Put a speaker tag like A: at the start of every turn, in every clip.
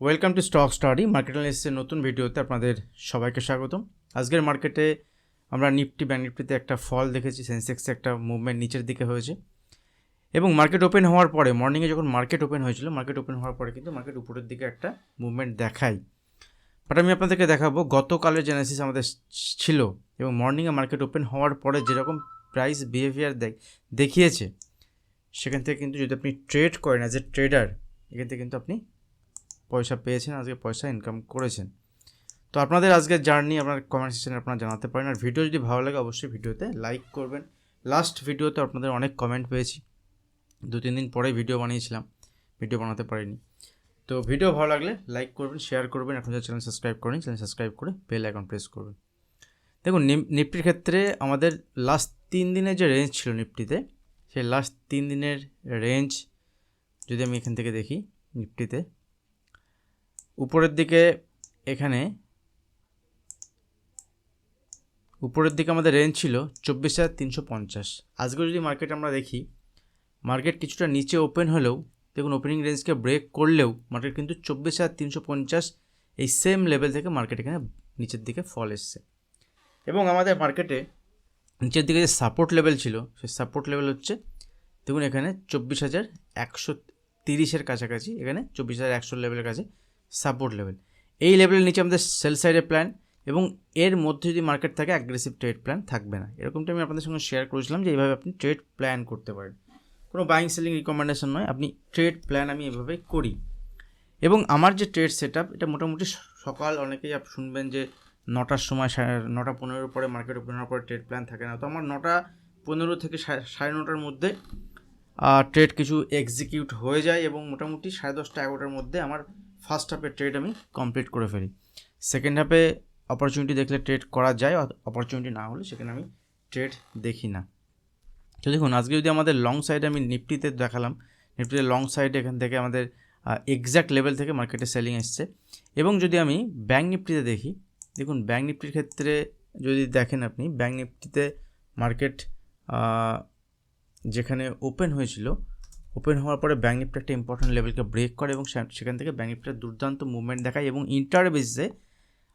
A: Welcome to stock study market অ্যানালিসিসের নতুন ভিডিওতে আপনাদের সবাইকে স্বাগতম। আজকের মার্কেটে আমরা নিফটি ব্যাঙ্ক নিফটিতে একটা ফল দেখেছি সেন্সেক্সে একটা মুভমেন্ট নিচের দিকে হয়েছে। এবং মার্কেট ওপেন হওয়ার পরে মর্নিংয়ে যখন মার্কেট ওপেন হয়েছিল মার্কেট ওপেন হওয়ার পরে কিন্তু মার্কেট উপরের দিকে একটা মুভমেন্ট দেখায়। বাট আমি আপনাদেরকে দেখাবো, গতকালের অ্যানালিসিস আমাদের ছিল এবং মর্নিংয়ে মার্কেট ওপেন হওয়ার পরে যেরকম প্রাইস বিহেভিয়ার দেখিয়েছে, সেখান থেকে কিন্তু যদি আপনি ট্রেড করেন অ্যাজ এ ট্রেডার এখান থেকে কিন্তু আপনি পয়সা পেয়েছেন, আজকে পয়সা ইনকাম করেছেন। তো আপনাদের আজকের জার্নি আপনার কমেন্ট সেকশনে আপনারা জানাতে পারেন। আর ভিডিও যদি ভালো লাগে, অবশ্যই ভিডিওতে লাইক করবেন। লাস্ট ভিডিওতে আপনাদের অনেক কমেন্ট পেয়েছি। দু, তিন দিন পরে ভিডিও বানিয়েছিলাম। ভিডিও বানাতে পারিনি। তো ভিডিও ভালো লাগলে লাইক করবেন শেয়ার করবেন। এখন চ্যানেল সাবস্ক্রাইব করেন চ্যানেল সাবস্ক্রাইব করে বেল আইকন প্রেস করবেন। দেখুন নিফটির ক্ষেত্রে আমাদের লাস্ট তিন দিনের যে রেঞ্জ ছিল নিফটিতে, সেই লাস্ট তিন দিনের রেঞ্জ যদি আমি এখান থেকে দেখি, নিফটিতে উপরের দিকে এখানে, উপরের দিকে আমাদের রেঞ্জ ছিল চব্বিশ হাজার তিনশো পঞ্চাশ। আজকে যদি মার্কেট আমরা দেখি মার্কেট কিছুটা নিচে ওপেন হলেও, দেখুন ওপেনিং রেঞ্জকে ব্রেক করলেও মার্কেট কিন্তু চব্বিশ হাজার তিনশো পঞ্চাশ এই সেম লেভেল থেকে মার্কেট এখানে নিচের দিকে ফল এসছে। এবং আমাদের মার্কেটে নিচের দিকে যে সাপোর্ট লেভেল ছিল, সেই সাপোর্ট লেভেল হচ্ছে, দেখুন এখানে চব্বিশ হাজার একশো তিরিশের কাছাকাছি, এখানে চব্বিশ হাজার একশো লেভেলের কাছে সাপোর্ট লেভেল এই লেভেলের নিচে আমাদের সেল সাইডের প্ল্যান এবং এর মধ্যে যদি মার্কেট থাকে অ্যাগ্রেসিভ ট্রেড প্ল্যান থাকবে না। এরকমটা আমি আপনাদের সঙ্গে শেয়ার করেছিলাম যে এইভাবে আপনি ট্রেড প্ল্যান করতে পারেন। কোনো বাইং সেলিং রিকমেন্ডেশন নয়, আপনি ট্রেড প্ল্যান আমি এভাবে করি। এবং আমার যে ট্রেড সেট এটা মোটামুটি সকাল অনেকেই আপ, শুনবেন যে নটার সময় নটা পনেরোর পরে মার্কেট ওপেন হওয়ার পরে ট্রেড প্ল্যান থাকে না। তো আমার নটা পনেরো থেকে সাড়ে নটার মধ্যে ট্রেড কিছু এক্সিকিউট হয়ে যায় এবং মোটামুটি সাড়ে দশটা, এগারোটার মধ্যে আমার ফার্স্ট হাফে ট্রেড আমি কমপ্লিট করে ফেলি। সেকেন্ড হাফে অপরচুনিটি দেখলে ট্রেড করা যায় অপরচুনিটি না হলে সেখানে আমি ট্রেড দেখি না। তো দেখুন, আজকে যদি আমাদের লং সাইডে আমি নিফটিতে দেখালাম, নিফটিতে লং সাইডে এখান থেকে আমাদের এক্স্যাক্ট লেভেল থেকে মার্কেটে সেলিং এসছে। এবং যদি আমি ব্যাঙ্ক নিফটিতে দেখি, দেখুন ব্যাঙ্ক নিফটির ক্ষেত্রে যদি দেখেন আপনি ব্যাঙ্ক নিফটিতে মার্কেট যেখানে ওপেন হয়েছিল ওপেন হওয়ার পরে ব্যাঙ্ক নিফটি একটা ইম্পর্টেন্ট লেভেলকে ব্রেক করে এবং সেখান থেকে ব্যাঙ্ক নিফটির দুর্দান্ত মুভমেন্ট দেখায় এবং ইন্টার বেসিসে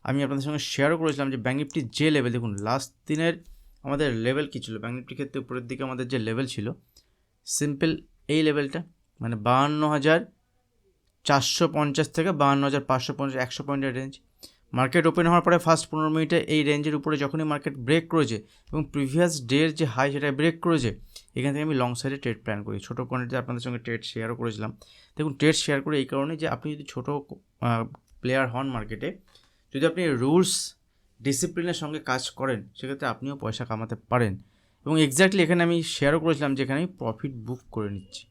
A: আমি আপনাদের সঙ্গে শেয়ারও করেছিলাম যে ব্যাঙ্ক নিফটির যে লেভেল দেখুন লাস্ট দিনের আমাদের লেভেল কী ছিল? ব্যাঙ্ক নিফটির ক্ষেত্রে উপরের দিকে আমাদের যে লেভেল ছিল সিম্পল এই লেভেলটা মানে বাহান্ন হাজার চারশো পঞ্চাশ থেকে বাহান্ন হাজার পাঁচশো পঞ্চাশ, একশো পয়েন্টের রেঞ্জ মার্কেট ওপেন হওয়ার পরে ফার্স্ট পনেরো মিনিটে এই রেঞ্জের উপরে যখনই মার্কেট ব্রেক করেছে এবং প্রিভিয়াস ডের যে হাই সেটা ব্রেক করেছে এখান থেকে আমি লং সাইডে ট্রেড প্ল্যান করি। ছোটো কোয়ান্টিটি আপনাদের সঙ্গে ট্রেড শেয়ারও করেছিলাম, দেখুন ট্রেড শেয়ার করে এই কারণে যে আপনি যদি ছোটো প্লেয়ার হন মার্কেটে যদি আপনি রুলস ডিসিপ্লিনের সঙ্গে কাজ করেন, সেক্ষেত্রে আপনিও পয়সা কামাতে পারেন। এবং এক্স্যাক্টলি এখানে আমি শেয়ারও করেছিলাম যে এখানে আমি প্রফিট বুক করে নিচ্ছি।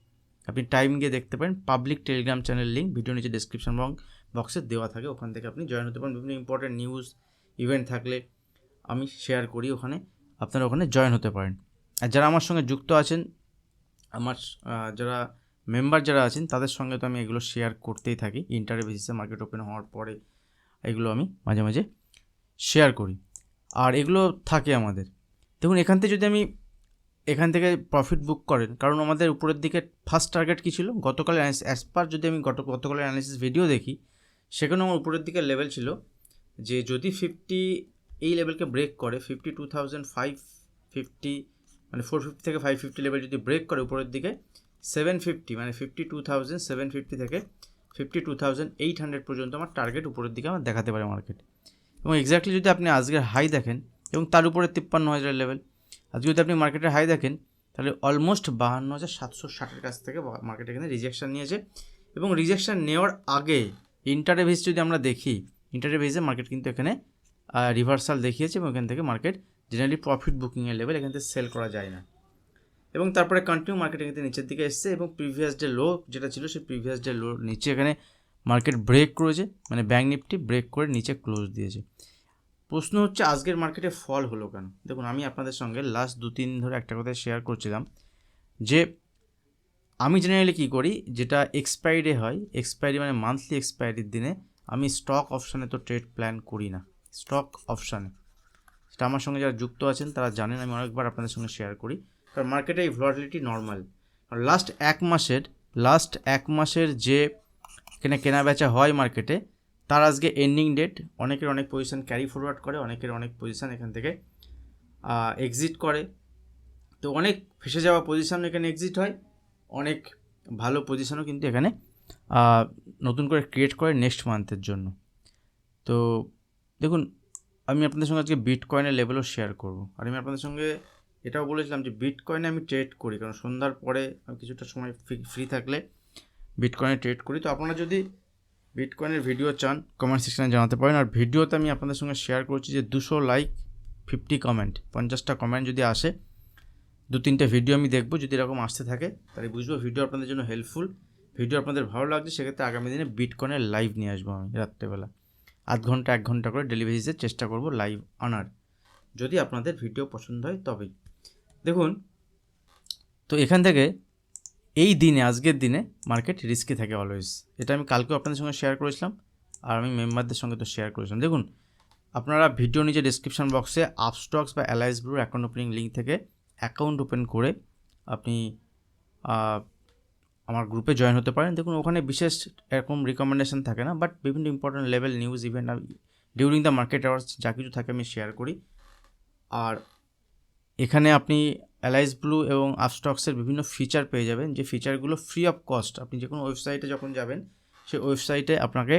A: আপনি টাইম গিয়ে দেখতে পারেন public telegram channel link video নিচে ডিসক্রিপশন বক্সে দেওয়া থাকে, ওখান থেকে আপনি জয়েন হতে পারেন। বিভিন্ন ইম্পর্টেন্ট নিউজ ইভেন্ট থাকলে আমি শেয়ার করি ওখানে, আপনারা ওখানে জয়েন হতে পারেন। আর যারা আমার সঙ্গে যুক্ত আছেন, আমার যারা মেম্বার যারা আছেন, তাদের সঙ্গে তো আমি এগুলো শেয়ার করতেই থাকি। ইন্টারভিউ বেসিসে মার্কেট ওপেন হওয়ার পরে এগুলো আমি মাঝে মাঝে শেয়ার করি। আর এগুলো থাকে আমাদের। দেখুন, এখান থেকে যদি আমি এখান থেকে প্রফিট বুক করেন, কারণ আমাদের উপরের দিকে ফার্স্ট টার্গেট কী ছিল? গতকালের অ্যাজ পার যদি আমি গত, গতকালের অ্যানালিসিস ভিডিও দেখি, সেখানে আমার উপরের দিকে লেভেল ছিল যে যদি ফিফটি এই লেভেলকে ব্রেক করে fifty two thousand five fifty মানে ফোর ফিফটি থেকে ফাইভ ফিফটি লেভেল যদি ব্রেক করে উপরের দিকে সেভেন ফিফটি মানে fifty two thousand seven fifty থেকে fifty two thousand eight hundred পর্যন্ত আমার টার্গেট উপরের দিকে আমার দেখাতে পারে মার্কেট এবং এক্স্যাক্টলি যদি আপনি আজকের হাই দেখেন, এবং তার উপরে তিপ্পান্ন হাজার লেভেল আজকে যদি আপনি মার্কেটের হাই দেখেন, তাহলে অলমোস্ট বাহান্ন হাজার সাতশো ষাটের কাছ থেকে মার্কেট এখানে রিজেকশান নিয়েছে। এবং রিজেকশান নেওয়ার আগে ইন্টারে বেস যদি আমরা দেখি ইন্টারে বেসে মার্কেট কিন্তু এখানে রিভার্সাল দেখিয়েছে এবং এখান থেকে মার্কেট জেনারেলি প্রফিট বুকিংয়ের লেভেল এখান থেকে সেল করা যায় না। এবং তারপরে কন্টিনিউ মার্কেট এখানে নিচের দিকে এসছে এবং প্রিভিয়াস ডে লো যেটা ছিল, সেই প্রিভিয়াস ডে লো নিচে এখানে মার্কেট ব্রেক করেছে মানে ব্যাঙ্ক নিফটি ব্রেক করে নিচে ক্লোজ দিয়েছে। প্রশ্ন হচ্ছে, আজকের মার্কেটে ফল হলো কেন? দেখুন, আমি আপনাদের সঙ্গে লাস্ট দু তিন ধরে একটা কথা শেয়ার করছিলাম যে, আমি জেনারেলি কী করি, যেটা এক্সপায়ারি হয় এক্সপায়ারি মানে মান্থলি এক্সপায়ারির দিনে আমি স্টক অপশানে তো ট্রেড প্ল্যান করি না। স্টক অপশানে সেটা আমার সঙ্গে যারা যুক্ত আছেন, তারা জানেন আমি অনেকবার আপনাদের সঙ্গে শেয়ার করি। কারণ মার্কেটে এই ভ্লটিলিটি নর্মাল লাস্ট এক মাসের লাস্ট এক মাসের যে এখানে কেনা বেচা হয় মার্কেটে তার আজকে এন্ডিং ডেট অনেকের অনেক পজিশান ক্যারি ফরওয়ার্ড করে, অনেকের অনেক পজিশান এখান থেকে এক্সিট করে। তো অনেক ফেসে যাওয়া পজিশন এখানে এক্সিট হয়, অনেক ভালো পজিশানও কিন্তু এখানে নতুন করে ক্রিয়েট করে নেক্সট মান্থের জন্য। তো দেখুন আমি আপনাদের সঙ্গে আজকে বিট কয়েনের লেভেলও শেয়ার করব। আর আমি আপনাদের সঙ্গে এটাও বলেছিলাম যে বিট কয়েনে আমি ট্রেড করি, কারণ সন্ধ্যার পরে আমি কিছুটা সময় ফ্রি থাকলে বিট কয়েনে ট্রেড করি। তো আপনারা যদি বিট কয়েনের ভিডিও চান কমেন্ট সেকশানে জানাতে পারেন। আর ভিডিওতে আমি আপনাদের সঙ্গে শেয়ার করছি যে দুশো লাইক ফিফটি কমেন্ট পঞ্চাশটা কমেন্ট যদি আসে দু তিনটে ভিডিও আমি দেখব, যদি এরকম আসতে থাকে, তাহলে বুঝব ভিডিও আপনাদের জন্য হেল্পফুল ভিডিও আপনাদের ভালো লাগছে, সেক্ষেত্রে আগামী দিনে বিটকয়েনের লাইভ নিয়ে আসব আমি রাত্রেবেলা। আধ ঘণ্টা, এক ঘণ্টা করে ডেলি বেসিসে চেষ্টা করব লাইভ আনার যদি আপনাদের ভিডিও পছন্দ হয় তবেই। দেখুন, তো এখান থেকে এই দিনে, আজকের দিনে মার্কেট রিস্কি থাকে অলওয়েজ এটা আমি কালকেও আপনাদের সঙ্গে শেয়ার করেছিলাম, আর আমি মেম্বারদের সঙ্গে তো শেয়ার করেছিলাম। দেখুন, আপনারা ভিডিও নিচে ডিসক্রিপশন বক্সে আপস্টক্স বা অ্যালাইস ব্লুর অ্যাকাউন্ট ওপেনিং লিঙ্ক থেকে অ্যাকাউন্ট ওপেন করে আপনি আমার গ্রুপে জয়েন হতে পারেন। দেখুন, ওখানে বিশেষ এরকম রিকমেন্ডেশন থাকে না বাট বিভিন্ন important level news event during the market hours যা কিছু থাকে আমি শেয়ার করি। আর এখানে আপনি অ্যালাইস ব্লু এবং আপস্টক্সের বিভিন্ন ফিচার পেয়ে যাবেন, যে ফিচারগুলো ফ্রি অফ কস্ট আপনি যে কোনো ওয়েবসাইটে যখন যাবেন, সেই ওয়েবসাইটে আপনাকে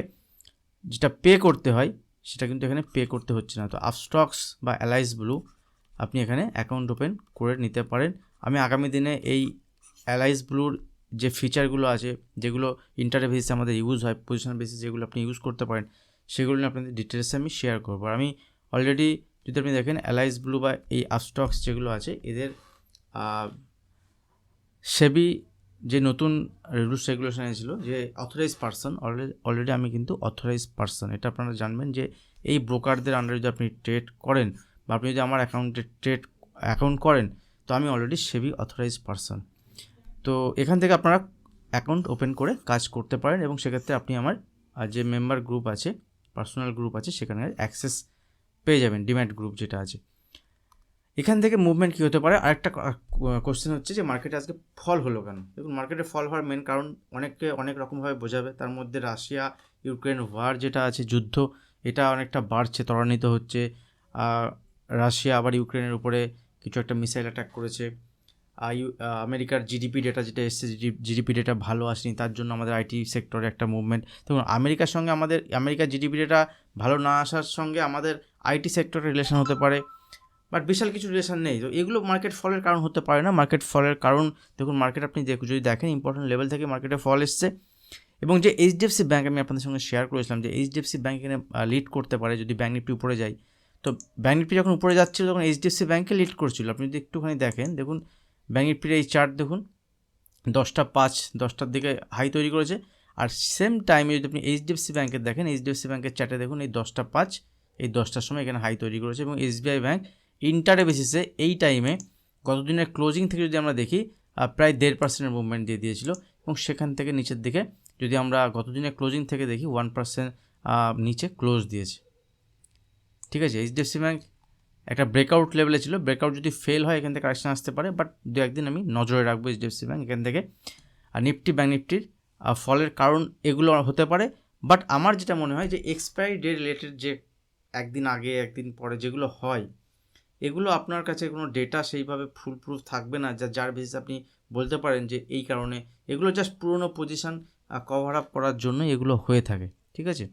A: যেটা পে করতে হয়, সেটা কিন্তু এখানে পে করতে হচ্ছে না। তো আপস্টক্স বা অ্যালাইস ব্লু আপনি এখানে অ্যাকাউন্ট ওপেন করে নিতে পারেন। আমি আগামী দিনে এই অ্যালাইস ব্লুর যে ফিচারগুলো আছে, যেগুলো ইন্টারনেট বেসিসে আমাদের ইউজ হয় পজিশন বেসিস যেগুলো আপনি ইউজ করতে পারেন, সেগুলো নিয়ে আপনাদের ডিটেলসে আমি শেয়ার করব। আর আমি অলরেডি যদি আপনি দেখেন অ্যালাইস ব্লু বা এই আপস্টক্স যেগুলো আছে, এদের সেবি যে নতুন রুলস রেগুলেশন এনেছিল, যে অথরাইজ পার্সন অলরেডি অলরেডি আমি কিন্তু অথরাইজ পার্সন এটা আপনারা জানবেন যে এই ব্রোকারদের আন্ডারে যদি আপনি ট্রেড করেন, বা আপনি যদি আমার অ্যাকাউন্টে ট্রেড অ্যাকাউন্ট করেন, তো আমি অলরেডি সেবি অথরাইজ পার্সন তো এখান থেকে আপনারা অ্যাকাউন্ট ওপেন করে কাজ করতে পারেন এবং সেক্ষেত্রে আপনি আমার যে মেম্বার গ্রুপ আছে পার্সোনাল গ্রুপ আছে, সেখানে অ্যাক্সেস পেয়ে যাবেন ডিম্যাট গ্রুপ যেটা আছে। এখান থেকে মুভমেন্ট কী হতে পারে? আরেকটা কোশ্চেন হচ্ছে যে মার্কেটে আজকে ফল হলো কেন? দেখুন মার্কেটে ফল হওয়ার মেন কারণ অনেককে অনেক রকমভাবে বোঝাবে। তার মধ্যে রাশিয়া ইউক্রেন ওয়ার যেটা আছে, যুদ্ধ, এটা অনেকটা বাড়ছে, ত্বরান্বিত হচ্ছে। রাশিয়া আবার ইউক্রেনের উপরে কিছু একটা মিসাইল অ্যাটাক করেছে। আমেরিকার জিডিপি ডেটা যেটা এসছে জিডিপি ডেটা ভালো আসেনি, তার জন্য আমাদের আইটি সেক্টরে একটা মুভমেন্ট দেখুন, আমেরিকার সঙ্গে আমাদের, আমেরিকার জিডিপি ডেটা ভালো না আসার সঙ্গে আমাদের আইটি সেক্টরের রিলেশন হতে পারে। বাট বিশাল কিছু রিলেশন নেই। তো এগুলো মার্কেট ফলের কারণ হতে পারে না। মার্কেট ফলের কারণ, দেখুন মার্কেট আপনি দেখুন যদি দেখেন ইম্পর্টেন্ট লেভেল থেকে মার্কেটে ফল এসছে। এবং যে এইচডিএফসি ব্যাঙ্ক আমি আপনাদের সঙ্গে শেয়ার করেছিলাম, যে এইচডিএফসি ব্যাঙ্ক এখানে লিড করতে পারে যদি ব্যাঙ্ক নিফটি উপরে যায়। তো ব্যাঙ্ক নিফটি যখন উপরে যাচ্ছিল, তখন এইচডিএফসি ব্যাঙ্কে লিড করছিল। আপনি যদি একটুখানি দেখেন, দেখুন ব্যাঙ্ক নিফটির এই চার্ট দেখুন। দশটা পাঁচ, দশটার দিকে হাই তৈরি করেছে। আর সেম টাইমে যদি আপনি এইচডিএফসি ব্যাঙ্কের দেখেন এইচডিএফসি ব্যাঙ্কের চার্টে দেখুন, এই দশটা পাঁচ, এই দশটার সময় এখানে হাই তৈরি করেছে এবং এসবিআই ব্যাঙ্ক ইন্টারে বেসিসে এই টাইমে গত দিনের ক্লোজিং থেকে যদি আমরা দেখি প্রায় দেড় পার্সেন্টের মুভমেন্ট দিয়ে দিয়েছিল এবং সেখান থেকে নিচের দিকে যদি আমরা গতদিনের ক্লোজিং থেকে দেখি ওয়ান পার্সেন্ট নিচে ক্লোজ দিয়েছে। ঠিক আছে এইচডিএফসি ব্যাঙ্ক একটা ব্রেকআউট লেভেলে ছিল। ব্রেকআউট যদি ফেল হয়, এখান থেকে কারেকশন আসতে পারে বাট দু, একদিন আমি নজরে রাখব এইচডিএফসি ব্যাঙ্ক এখান থেকে। আর নিফটি ব্যাঙ্ক নিফটির ফলের কারণ এগুলো হতে পারে বাট আমার যেটা মনে হয় যে এক্সপায়ারি ডে রিলেটেড যে একদিন আগে, একদিন পরে যেগুলো হয়, এগুলো আপনার কাছে কোনো ডেটা সেইভাবে ফুল প্রুফ থাকবে না, যা, যার বেসিস আপনি বলতে পারেন যে এই কারণে। এগুলো জাস্ট পুরনো পজিশান কভার আপ করার জন্য এগুলো হয়ে থাকে, ঠিক আছে?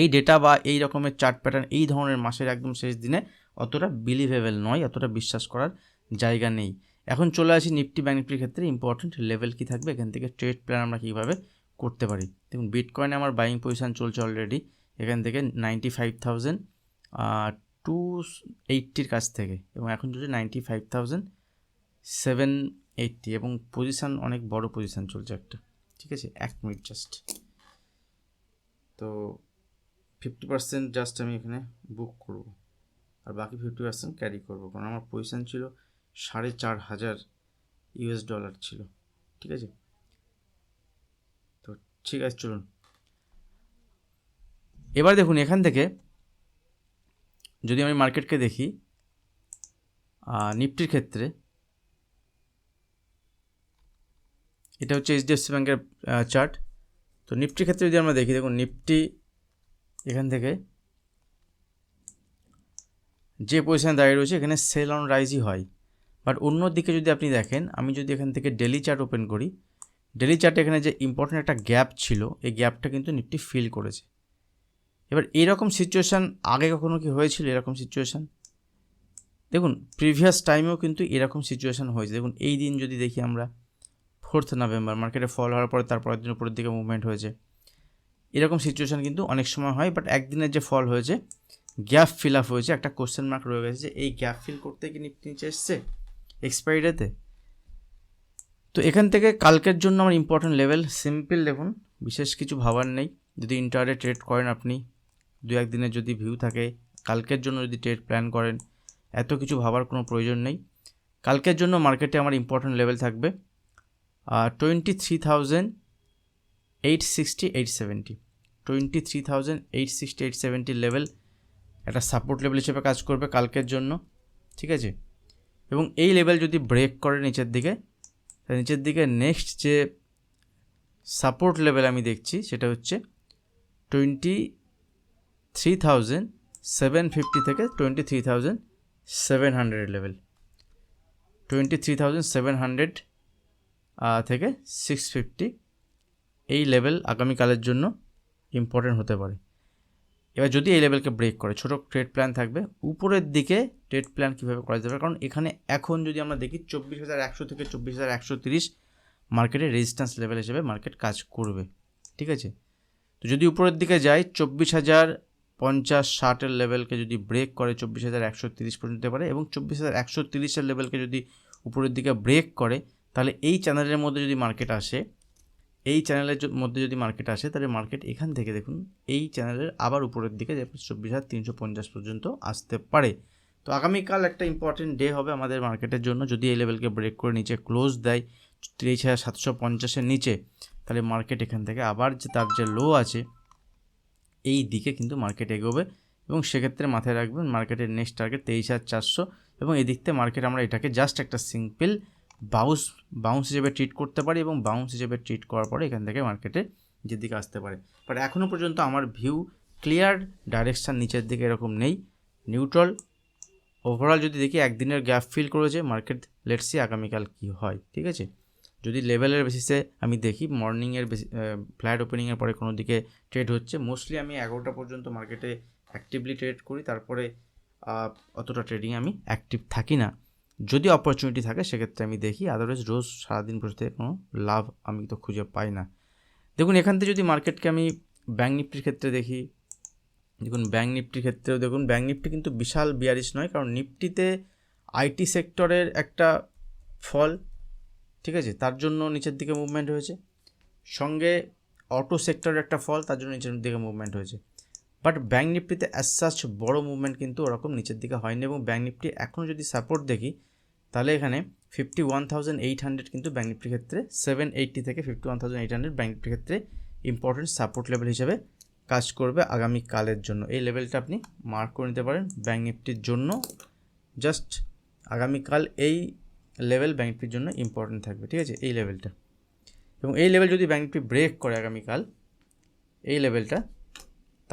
A: এই ডেটা বা এই রকমের চার্ট প্যাটার্ন এই ধরনের মাসের একদম শেষ দিনে অতটা বিলিভেবল নয়, অতটা বিশ্বাস করার জায়গা নেই। এখন চলে আসি নিফটি ব্যাঙ্ক নিফটির ক্ষেত্রে ইম্পর্টেন্ট লেভেল কী থাকবে, এখান থেকে ট্রেড প্ল্যান আমরা কীভাবে করতে পারি। দেখুন বিটকয়েনে আমার বাইং পজিশন চলছে অলরেডি এখান থেকে নাইনটি ফাইভ থাউজেন্ড টু এইটটির কাছ থেকে, এবং এখন চলছে ninety five thousand seven eighty এবং পজিশান অনেক বড় পজিশান চলছে একটা, ঠিক আছে? এক মিনিট জাস্ট তো ফিফটি পার্সেন্ট জাস্ট আমি এখানে বুক করব। আর বাকি ফিফটি পার্সেন্ট ক্যারি করব। কারণ আমার পজিশান ছিল সাড়ে চার হাজার ইউএস ডলার ছিল। ঠিক আছে? তো ঠিক আছে, চলুন। এবার দেখুন, এখান থেকে যদি আমি মার্কেটকে দেখি নিফটির ক্ষেত্রে, এটা হচ্ছে এইচডিএফসি ব্যাঙ্কের চার্ট তো নিফটির ক্ষেত্রে যদি আমরা দেখি, দেখুন, নিফটি এখান থেকে যে পজিশানে দাঁড়িয়ে রয়েছে, এখানে সেল অন রাইজই হয়। বাট অন্য দিকে যদি আপনি দেখেন, আমি যদি এখান থেকে ডেলি চার্ট ওপেন করি ডেলি চার্টে এখানে যে ইম্পর্ট্যান্ট একটা গ্যাপ ছিল, এই গ্যাপটা কিন্তু নিফটি ফিল করেছে। এবার এরকম সিচুয়েশান আগে কখনো কি হয়েছিল? এরকম সিচুয়েশান দেখুন প্রিভিয়াস টাইমেও কিন্তু এরকম সিচুয়েশান হয়েছে। দেখুন, এই দিন যদি দেখি আমরা ফোর্থ নভেম্বর মার্কেটে ফল হওয়ার পরে তারপরের দিন উপরের দিকে মুভমেন্ট হয়েছে। এরকম সিচুয়েশান কিন্তু অনেক সময় হয় বাট একদিনের যে ফল হয়েছে গ্যাপ ফিল আপ হয়েছে, একটা কোশ্চেন মার্ক রয়ে গেছে যে এই গ্যাপ ফিল করতে কি নিফটি নিচে এসছে? এক্সপায়ারি ডেতে তো এখান থেকে কালকের জন্য আমার ইম্পর্টেন্ট লেভেল সিম্পল দেখুন, বিশেষ কিছু ভাবার নেই। যদি ইন্টারে ট্রেড করেন আপনি দু একদিনের যদি ভিউ থাকে, কালকের জন্য যদি ট্রেড প্ল্যান করেন, এত কিছু ভাবার কোনো প্রয়োজন নেই। কালকের জন্য মার্কেটে আমার ইম্পর্টেন্ট লেভেল থাকবে twenty three thousand eight sixty eight seventy twenty three thousand eight sixty eight seventy level একটা সাপোর্ট লেভেল হিসেবে কাজ করবে কালকের জন্য, ঠিক আছে? এবং এই লেভেল যদি ব্রেক করে নিচের দিকে নিচের দিকে নেক্সট যে সাপোর্ট লেভেল আমি দেখছি, সেটা হচ্ছে twenty three thousand seven fifty থেকে twenty three thousand seven hundred level twenty three thousand seven hundred থেকে সিক্স ফিফটি এই লেভেল আগামীকালের জন্য ইম্পর্টেন্ট হতে পারে। এবার যদি এই লেভেলকে ব্রেক করে, ছোটো ট্রেড প্ল্যান থাকবে, উপরের দিকে ট্রেড প্ল্যান কীভাবে করা পারে? কারণ এখানে এখন যদি আমরা দেখি, চব্বিশ হাজার একশো থেকে চব্বিশ হাজার একশো তিরিশ মার্কেটে রেজিস্ট্যান্স লেভেল হিসেবে মার্কেট কাজ করবে। ঠিক আছে? তো যদি উপরের দিকে যাই, চব্বিশ হাজার পঞ্চাশ ষাটের লেভেলকে যদি ব্রেক করে, চব্বিশ হাজার একশো তিরিশ পর্যন্ত যেতে পারে এবং চব্বিশ হাজার একশো তিরিশের লেভেলকে যদি উপরের দিকে ব্রেক করে, তাহলে এই চ্যানেলের মধ্যে যদি মার্কেট আসে এই চ্যানেলের মধ্যে যদি মার্কেট আসে, তাহলে মার্কেট এখান থেকে দেখুন, এই চ্যানেলের আবার উপরের দিকে চব্বিশ হাজার তিনশো পঞ্চাশ পর্যন্ত আসতে পারে। তো আগামীকাল একটা ইম্পর্টেন্ট ডে হবে আমাদের মার্কেটের জন্য। যদি এই লেভেলকে ব্রেক করে নিচে ক্লোজ দেয় তেইশ হাজার সাতশো পঞ্চাশের নিচে, তাহলে মার্কেট এখান থেকে আবার যে, তার যে লো আছে, এই দিকে কিন্তু মার্কেট এগোবে। এবং সেক্ষেত্রে মাথায় রাখবেন মার্কেটের নেক্সট টার্গেট তেইশ হাজার চারশো। এবং এদিক থেকে মার্কেট আমরা এটাকে জাস্ট একটা সিম্পল বাউন্স বাউন্স হিসেবে ট্রিট করতে পারি এবং বাউন্স হিসেবে ট্রিট করার পরে এখান থেকে মার্কেটে যে দিকে আসতে পারে। বাট এখনও পর্যন্ত আমার ভিউ ক্লিয়ার ডাইরেকশান নিচের দিকে এরকম নেই। নিউট্রাল ওভারঅল যদি দেখি একদিনের গ্যাপ ফিল করেছে মার্কেট লেটসি আগামীকাল কী হয়, ঠিক আছে? যদি লেভেলের বেসিসে আমি দেখি মর্নিংয়ের ফ্ল্যাট ওপেনিংয়ের পরে কোনো দিকে ট্রেড হচ্ছে মোস্টলি আমি এগারোটা পর্যন্ত মার্কেটে অ্যাক্টিভলি ট্রেড করি, তারপরে অতটা ট্রেডিং আমি অ্যাক্টিভ থাকি না। যদি অপরচুনিটি থাকে, সেক্ষেত্রে আমি দেখি আদারওয়াইজ রোজ সারাদিন বসে থেকে কোনো লাভ আমি তো খুঁজে পাই না। দেখুন, এখান থেকে যদি মার্কেটকে আমি ব্যাঙ্ক নিফটির ক্ষেত্রে দেখি, দেখুন ব্যাঙ্ক নিফটির ক্ষেত্রেও দেখুন ব্যাঙ্ক নিফটি কিন্তু বিশাল বিয়ারিশ নয়, কারণ নিফটিতে আইটি সেক্টরের একটা ফল, ঠিক আছে? তার জন্য নিচের দিকে মুভমেন্ট হয়েছে। সঙ্গে অটো সেক্টরের একটা ফল, তার জন্য নিচের দিকে মুভমেন্ট হয়েছে। বাট ব্যাঙ্ক নিফটিতে অ্যাজ সাচ বড় মুভমেন্ট কিন্তু ওরকম নিচের দিকে হয়নি এবং ব্যাঙ্ক নিফটি এখনও যদি সাপোর্ট দেখি, তাহলে এখানে fifty one thousand eight hundred কিন্তু ব্যাঙ্ক নিফটির ক্ষেত্রে সেভেন এইটটি থেকে fifty one thousand eight hundred bank নিফটির ক্ষেত্রে ইম্পর্টেন্ট সাপোর্ট লেভেল হিসেবে কাজ করবে আগামী কালের জন্য। এই লেভেলটা আপনি মার্ক করে নিতে পারেন ব্যাঙ্ক নিফটির জন্য। জাস্ট আগামীকাল এই লেভেল ব্যাঙ্ক নিফটির জন্য ইম্পর্টেন্ট থাকবে, ঠিক আছে? এই লেভেলটা এবং এই লেভেল যদি ব্যাঙ্ক নিফটি ব্রেক করে আগামীকাল এই লেভেলটা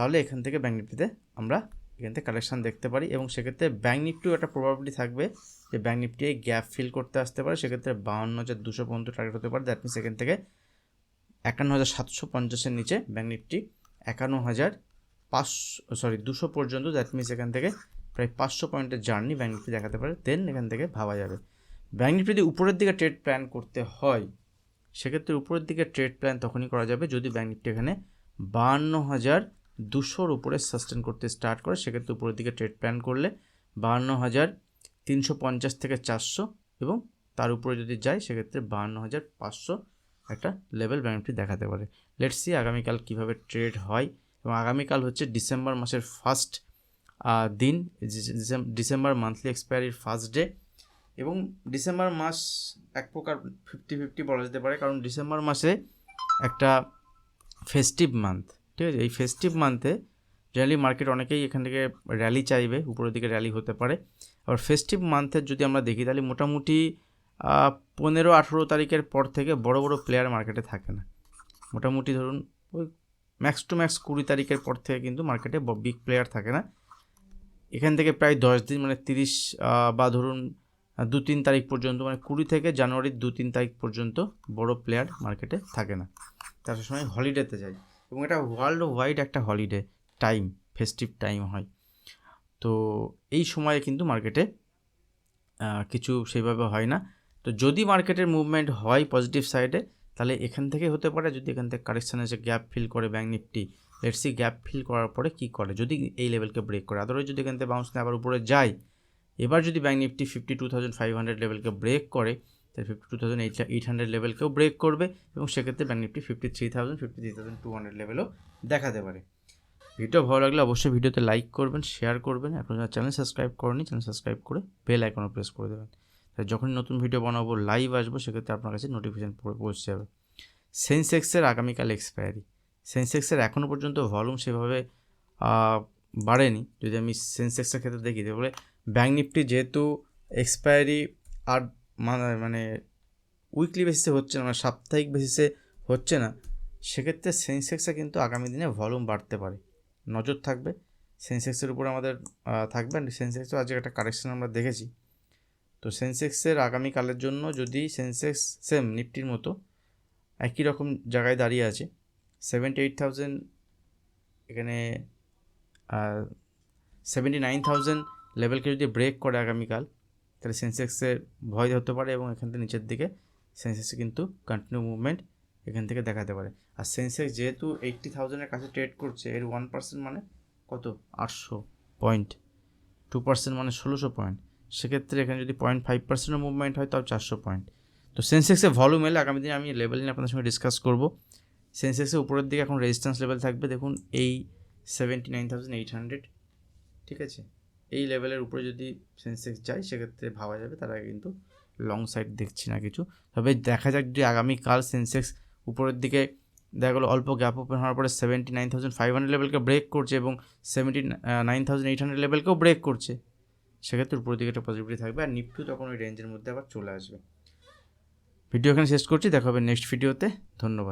A: তাহলে এখান থেকে ব্যাঙ্ক নিফটিতে আমরা এখান থেকে কালেকশান দেখতে পারি এবং সেক্ষেত্রে ব্যাঙ্ক নিফটিও একটা প্রবাবিলিটি থাকবে যে ব্যাঙ্ক নিফটি গ্যাপ ফিল করতে আসতে পারে। সেক্ষেত্রে বাউন্ন হাজার দুশো পর্যন্ত টার্গেট হতে পারে। দ্যাট মিনস এখান থেকে একান্ন হাজার সাতশো পঞ্চাশের নিচে ব্যাঙ্ক নিফটি একান্ন হাজার পাঁচশো সরি দুশো পর্যন্ত। দ্যাট মিনস এখান থেকে প্রায় পাঁচশো পয়েন্টের জার্নি ব্যাঙ্ক নিফটি দেখাতে পারে। দেন এখান থেকে ভাবা যাবে। ব্যাঙ্ক নিফটি যদি উপরের দিকে ট্রেড প্ল্যান করতে হয়, সেক্ষেত্রে উপরের দিকে ট্রেড প্ল্যান তখনই করা যাবে। যদি ব্যাঙ্ক নিফটি এখানে বাহান্ন হাজার দুশোর উপরে সাস্টেন করতে স্টার্ট করে, সেক্ষেত্রে উপরের দিকে ট্রেড প্ল্যান করলে বাহান্ন হাজার তিনশো পঞ্চাশ থেকে চারশো এবং তার উপরে যদি যায়, সেক্ষেত্রে বাহান্ন হাজার পাঁচশো একটা লেভেল ব্যাঙ্ক নিফটি দেখাতে পারে। লেটস সি আগামীকাল কীভাবে ট্রেড হয় এবং আগামীকাল হচ্ছে ডিসেম্বর মাসের ফার্স্ট দিন ডিসেম্বর মান্থলি এক্সপায়ারির ফার্স্ট ডে এবং ডিসেম্বর মাস এক প্রকার ফিফটি ফিফটি বলা যেতে পারে, কারণ ডিসেম্বর মাসে একটা ফেস্টিভ মান্থ ঠিক আছে? এই ফেস্টিভ মান্থে জেনারেলি মার্কেট অনেকেই এখান থেকে র্যালি চাইবে, উপরের দিকে র্যালি হতে পারে। আবার ফেস্টিভ মান্থের যদি আমরা দেখি, তাহলে মোটামুটি পনেরো আঠেরো তারিখের পর থেকে বড় বড় প্লেয়ার মার্কেটে থাকে না। মোটামুটি ধরুন, ওই ম্যাক্স টু ম্যাক্স কুড়ি তারিখের পর থেকে কিন্তু মার্কেটে বিগ প্লেয়ার থাকে না। এখান থেকে প্রায় দশ দিন মানে তিরিশ বা ধরুন দু তিন তারিখ পর্যন্ত মানে কুড়ি থেকে জানুয়ারির দু তিন তারিখ পর্যন্ত বড় প্লেয়ার মার্কেটে থাকে না। তার সময় হলিডেতে যায়। এবং এটা ওয়ার্ল্ড ওয়াইড একটা হলিডে টাইম ফেস্টিভ টাইম হয়। তো এই সময়ে কিন্তু মার্কেটে কিছু সেইভাবে হয় না। তো যদি মার্কেটের মুভমেন্ট হয় পজিটিভ সাইডে তাহলে এখান থেকে হতে পারে যদি এখান থেকে কারেকশান এসে গ্যাপ ফিল করে bank Nifty let's see gap fill করার পরে কী করে? যদি এই লেভেলকে ব্রেক করে আদারওয়াইজ যদি এখান থেকে বাউন্স আবার উপরে যায়, এবার যদি bank Nifty fifty two thousand five hundred লেভেলকে break করে তাহলে fifty two thousand eight eight hundred লেভেলকেও break করবে এবং সেক্ষেত্রে bank Nifty fifty three thousand fifty three thousand two hundred লেভেলও দেখাতে পারে। ভিডিও ভালো লাগলে অবশ্যই ভিডিওতে লাইক করবেন শেয়ার করবেন। এখন যারা চ্যানেল সাবস্ক্রাইব করেনি চ্যানেল সাবস্ক্রাইব করে বেল আইকনও প্রেস করে দেবেন। তাই যখনই নতুন ভিডিও বানাবো লাইভ আসব, সেক্ষেত্রে আপনার কাছে নোটিফিকেশান পৌঁছে যাবে। সেন্সেক্সের আগামীকাল এক্সপায়ারি সেন্সেক্সের এখনও পর্যন্ত ভলিউম সেভাবে বাড়েনি। যদি আমি সেন্সেক্সের ক্ষেত্রে দেখি, তাহলে ব্যাঙ্ক নিফটি যেহেতু এক্সপায়ারি আর মানে উইকলি বেসিসে হচ্ছে না মানে সাপ্তাহিক বেসিসে হচ্ছে না। সেক্ষেত্রে সেন্সেক্সে কিন্তু আগামী দিনে ভলিউম বাড়তে পারে। নজর থাকবে। সেন্সেক্সের উপর আমাদের থাকবে সেন্সেক্সও আজকে একটা কারেকশন আমরা দেখেছি। তো সেন্সেক্সের আগামীকালের জন্য যদি সেন্সেক্স সেম নিফটির মতো একই রকম জায়গায় দাঁড়িয়ে আছে সেভেন্টি এইট থাউজেন্ড এখানে সেভেন্টি নাইন থাউজেন্ড লেভেলকে যদি ব্রেক করে আগামীকাল তাহলে সেন্সেক্সের ভয় হতে পারে এবং এখান থেকে নিচের দিকে সেন্সেক্সে কিন্তু কন্টিনিউ মুভমেন্ট এখান থেকে দেখাতে পারে। আর সেন্সেক্স যেহেতু এইট্টি থাউজেন্ডের কাছে ট্রেড করছে, এর ওয়ান পার্সেন্ট মানে কত? আটশো পয়েন্ট টু পার্সেন্ট মানে ষোলোশো পয়েন্ট সেক্ষেত্রে এখানে যদি পয়েন্ট ফাইভ পার্সেন্টও মুভমেন্ট হয়, তাও চারশো পয়েন্ট তো সেন্সেক্সের ভলিউম এলে আগামী দিনে আমি লেভেল নিয়ে আপনাদের সঙ্গে ডিসকাস করব। সেন্সেক্সের উপরের দিকে এখন রেজিস্ট্যান্স লেভেল থাকবে। দেখুন, এই seventy nine thousand eight hundred ঠিক আছে? এই লেভেলের উপরে যদি সেন্সেক্স যায়, সেক্ষেত্রে ভাবা যাবে তার কিন্তু লং সাইড দেখছি না কিছু। তবে দেখা যাক যদি আগামীকাল সেন্সেক্স উপরের দিকে দেখা গেলো অল্প গ্যাপ ওপেন হওয়ার পরে seventy nine thousand five hundred লেভেলকে break করছে এবং seventy nine thousand eight hundred লেভেলকেও break করছে, সেক্ষেত্রে উপরের দিকে একটা পজিটিভিটি থাকবে আর নিফটিও তখন ওই রেঞ্জের মধ্যে আবার চলে আসবে। ভিডিও এখানে শেষ করছি, দেখা হবে নেক্সট ভিডিওতে ধন্যবাদ।